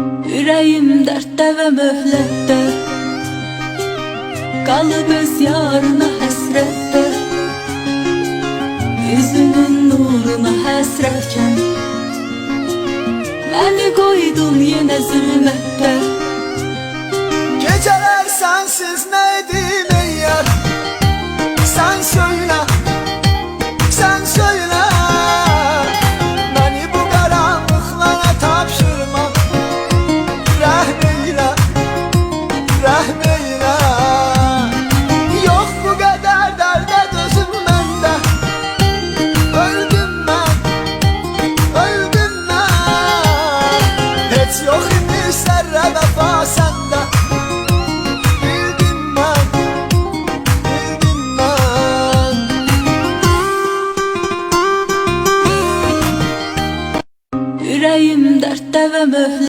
Ürəyim dərddə və möhlətdə Qalıb öz yarına həsrətdə Yüzünün nuruna həsrətkən Məni qoydun yenə zülmətdə Geceler sensiz neydi yüreğim dertte ve möhlet